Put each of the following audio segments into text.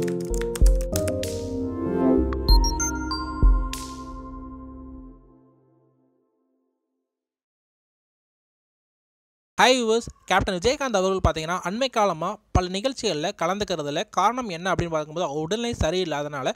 High viewers captain Vijayakanth அவர்கள் பார்த்தீங்கன்னா அண்மை காலமாக பல நிகழ்ச்சிகளில் கலந்துக்கிறதுல காரணம் என்ன அப்படின்னு பார்க்கும்போது உடல்நிலை சரியில்லாதனால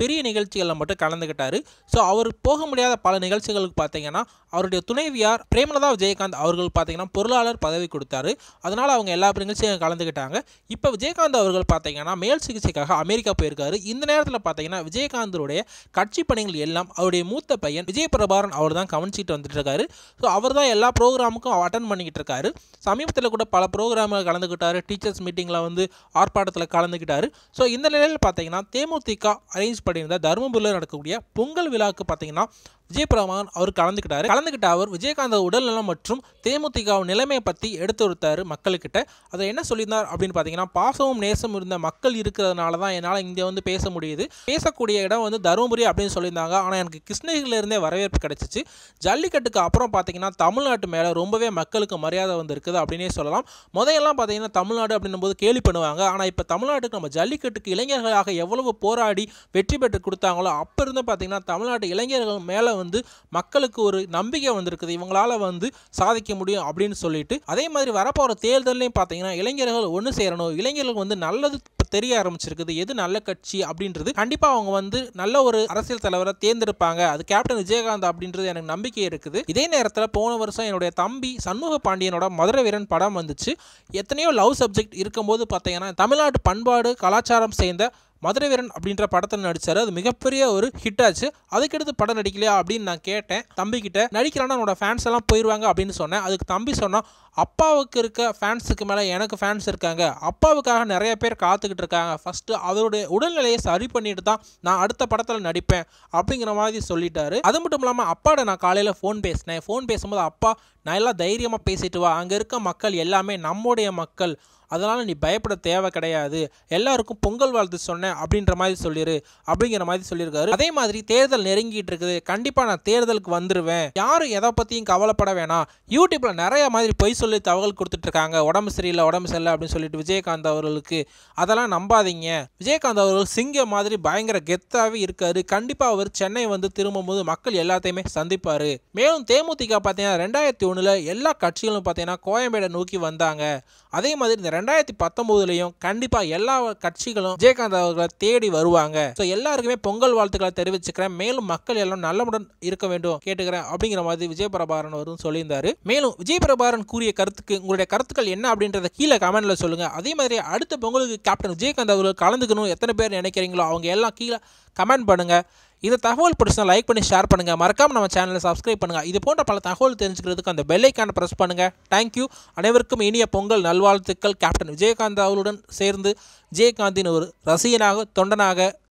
பெரிய நிகழ்ச்சிகளில் மட்டும் கலந்துக்கிட்டாரு ஸோ அவர் போக முடியாத பல நிகழ்ச்சிகளுக்கு பார்த்தீங்கன்னா அவருடைய துணைவியார் பிரேமலதா விஜயகாந்த் அவர்கள் பார்த்தீங்கன்னா பொருளாளர் பதவி கொடுத்தாரு. அதனால் அவங்க எல்லா நிகழ்ச்சியும் கலந்துக்கிட்டாங்க இப்போ விஜயகாந்த் அவர்கள் பார்த்தீங்கன்னா மேல் சிகிச்சைக்காக அமெரிக்கா போயிருக்காரு. இந்த நேரத்தில் பார்த்தீங்கன்னா விஜயகாந்தருடைய கட்சி பணிகள் எல்லாம் அவருடைய மூத்த பையன் விஜய் பிரபாரன் அவர் தான் கவனிச்சிட்டு வந்துட்டு இருக்காரு ஸோ அவர் தான் எல்லா ப்ரோக்ராமுக்கும் அட்டன் பண்ணிக்கிட்டு இருக்காரு சமீபத்தில் கூட பல ப்ரோக்ராமில் கலந்துக்கிட்டாரு டீச்சர்ஸ் மீட்டிங்கில் வந்து ஆர்ப்பாட்டத்தில் கலந்துக்கிட்டாரு ஸோ இந்த நிலையில் பார்த்தீங்கன்னா தேமுதிக அரேஞ்ச் இருந்தால் தருமபுரியில் நடக்கக்கூடிய பொங்கல் விழாவுக்கு பார்த்தீங்கன்னா விஜய் பிரமான் அவர் கலந்துக்கிட்டாரு. கலந்துக்கிட்ட அவர் விஜயகாந்த் உடல்நலம் மற்றும் தேமுதிக நிலைமையை பற்றி எடுத்து மக்கள்கிட்ட. அதை என்ன சொல்லியிருந்தார் அப்படின்னு பார்த்தீங்கன்னா பாசமும் நேசமும் இருந்த மக்கள் இருக்கிறதுனால தான் என்னால் இங்கே வந்து பேச முடியுது. பேசக்கூடிய இடம் வந்து தருமபுரி அப்படின்னு சொல்லியிருந்தாங்க. ஆனால் எனக்கு கிருஷ்ணகிரியிலேருந்தே வரவேற்பு கிடச்சிச்சு. ஜல்லிக்கட்டுக்கு அப்புறம் பார்த்தீங்கன்னா தமிழ்நாட்டு மேலே ரொம்பவே மக்களுக்கு மரியாதை வந்திருக்குது அப்படின்னே சொல்லலாம். முதல்லாம் பார்த்தீங்கன்னா தமிழ்நாடு அப்படின்னும் போது கேலி பண்ணுவாங்க. ஆனால் இப்போ தமிழ்நாட்டுக்கு நம்ம ஜல்லிக்கட்டுக்கு இளைஞர்களாக எவ்வளவு போராடி வெற்றி பெற்று கொடுத்தாங்களோ அப்போ இருந்து பார்த்தீங்கன்னா தமிழ்நாட்டு இளைஞர்கள் மேலே வந்து மக்களுக்கு ஒரு நம்பிக்கை வந்திருக்குது. இவங்களால வந்து சாதிக்க முடியும் அப்படின்னு சொல்லிட்டு அதே மாதிரி வரப்போகிற தேர்தலையும் பார்த்தீங்கன்னா இளைஞர்கள் ஒன்று சேரணும். இளைஞர்களுக்கு வந்து நல்லது தெரிய ஆரம்பிச்சிருக்குது. எது நல்ல கட்சி அப்படின்றது கண்டிப்பாக அவங்க வந்து நல்ல ஒரு அரசியல் தலைவரை தேர்ந்தெடுப்பாங்க. அது கேப்டன் விஜயகாந்த் அப்படின்றது எனக்கு நம்பிக்கை இருக்குது. இதே நேரத்தில் போன வருஷம் என்னுடைய தம்பி சண்முக பாண்டியனோட மதுரை வீரன் படம் வந்துச்சு. எத்தனையோ லவ் சப்ஜெக்ட் இருக்கும்போது பார்த்தீங்கன்னா தமிழ்நாட்டு பண்பாடு கலாச்சாரம் சேர்ந்த மதுரை வீரன் அப்படின்ற படத்தில் நடித்தார் அது மிகப்பெரிய ஒரு ஹிட் ஆச்சு. அதுக்கடுத்து படம் நடிக்கலையா அப்படின்னு நான் கேட்டேன். தம்பிக்கிட்ட நடிக்கிறான்னா என்னோட ஃபேன்ஸ் எல்லாம் போயிடுவாங்க அப்படின்னு சொன்னேன். அதுக்கு தம்பி சொன்னான் அப்பாவுக்கு இருக்க ஃபேன்ஸுக்கு மேலே எனக்கு ஃபேன்ஸ் இருக்காங்க. அப்பாவுக்காக நிறைய பேர் காத்துக்கிட்டு இருக்காங்க. ஃபஸ்ட்டு அவருடைய உடல்நிலையை சரி பண்ணிட்டு தான் நான் அடுத்த படத்தில் நடிப்பேன் அப்படிங்கிற மாதிரி சொல்லிட்டாரு. அது மட்டும் இல்லாமல் அப்பாட நான் காலையில் ஃபோன் பேசினேன். ஃபோன் பேசும்போது அப்பா நான் எல்லாம் தைரியமாக பேசிட்டு வா. அங்கே இருக்க மக்கள் எல்லாமே நம்முடைய மக்கள். அதனால் நீ பயப்பட தேவை கிடையாது. எல்லாருக்கும் பொங்கல் வாழ்த்து சொன்னேன் அப்படின்ற மாதிரி சொல்லிடு அப்படிங்கிற மாதிரி சொல்லியிருக்காரு அதே மாதிரி தேர்தல் நெருங்கிட்டு இருக்குது. கண்டிப்பாக நான் தேர்தலுக்கு வந்துடுவேன் யாரும் எதை பற்றியும் கவலைப்பட வேணாம். யூடியூப்பில் நிறைய மாதிரி பொய் சொல்லி தகவல் கொடுத்துட்ருக்காங்க. உடம்பு சரியில்லை உடம்பு சரியில்லை அப்படின்னு சொல்லிட்டு விஜயகாந்த் அவர்களுக்கு. அதெல்லாம் நம்பாதீங்க. விஜயகாந்த் அவர்கள் சிங்கம் மாதிரி பயங்கர கெத்தாகவே இருக்காரு. கண்டிப்பாக அவர் சென்னை வந்து திரும்பும்போது மக்கள் எல்லாத்தையுமே சந்திப்பார். மேலும் தேமுதிக பார்த்தீங்கன்னா ரெண்டாயிரத்தி ஒன்றில் எல்லா கட்சிகளும் பார்த்தீங்கன்னா கோயம்பேடை நோக்கி வந்தாங்க. அதே மாதிரி இந்த ரெண்டாயிரத்தி பத்தொம்போதுலையும் கண்டிப்பாக எல்லா கட்சிகளும் விஜயகாந்த் அவர்களை தேடி வருவாங்க. ஸோ எல்லாருக்குமே பொங்கல் வாழ்த்துக்களை தெரிவிச்சுக்கிறேன். மேலும் மக்கள் எல்லாம் நல்லமுடன் இருக்க வேண்டும் கேட்டுக்கிறேன் அப்படிங்கிற மாதிரி விஜய் பிரபாரன் அவரும் சொல்லியிருந்தாரு. மேலும் விஜய் பிரபாரன் கூறிய கருத்துக்கு உங்களுடைய கருத்துக்கள் என்ன அப்படின்றத கீழே கமெண்ட்ல சொல்லுங்க. அதே மாதிரி அடுத்த பொங்கலுக்கு கேப்டன் விஜயகாந்த் அவர்கள் கலந்துக்கணும். எத்தனை பேர் நினைக்கிறீங்களோ அவங்க எல்லாம் கீழே கமெண்ட் பண்ணுங்க. இந்த தகவல் பிடிச்சா லைக் பண்ணி ஷேர் பண்ணுங்கள் மறக்காமல் நம்ம சேனலை சப்ஸ்கிரைப் பண்ணுங்கள் இது போன்ற பல தகவல் தெரிஞ்சுக்கிறதுக்கு அந்த பெல்லைக்கான ப்ரெஸ் பண்ணுங்கள் தேங்க்யூ அனைவருக்கும் இனிய பொங்கல் நல்வாழ்த்துக்கள். கேப்டன் விஜயகாந்த் அவர்களுடன் சேர்ந்து விஜயகாந்தின் ஒரு ரசிகனாக தொண்டனாக